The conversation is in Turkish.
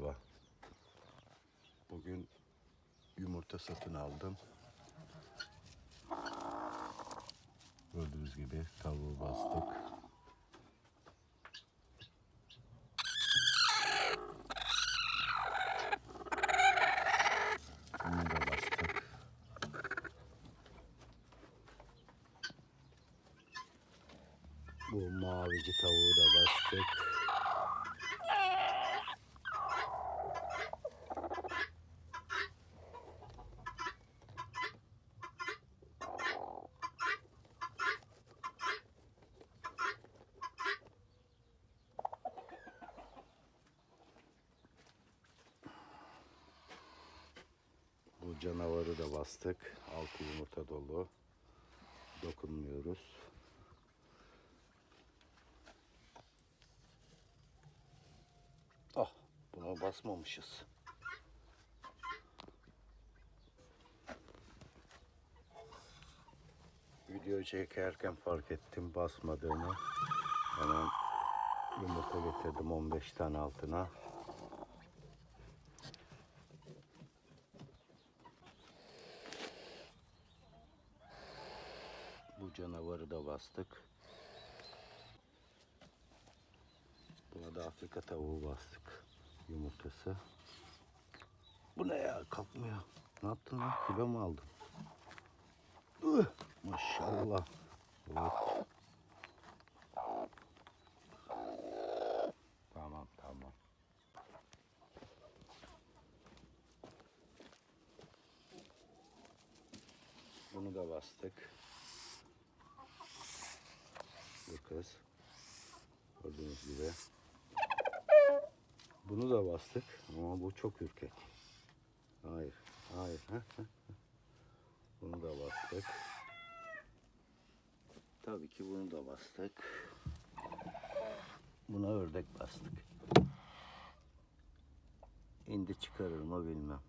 merhaba. Bugün yumurta satın aldım. Gördüğünüz gibi tavuğu bastık. Bunu. Bu mavici tavuğu da bastık. Canavarı da bastık. Altı yumurta dolu. Dokunmuyoruz. Ah, buna basmamışız. Video çekerken fark ettim basmadığını. Hemen yumurta getirdim 15 tane altına. Canavarı da bastık. Buna da Afrika tavuğu bastık. Yumurtası. Bu ne ya? Kalkmıyor. Ne yaptın lan? Kilo mu aldın? Maşallah. Evet. Tamam tamam. Bunu da bastık. Bu kız. Gördüğünüz gibi. Bunu da bastık ama bu çok ürkek. Hayır, hayır. Bunu da bastık. Tabii ki bunu da bastık. Buna ördek bastık. İndi çıkarır mı bilmem.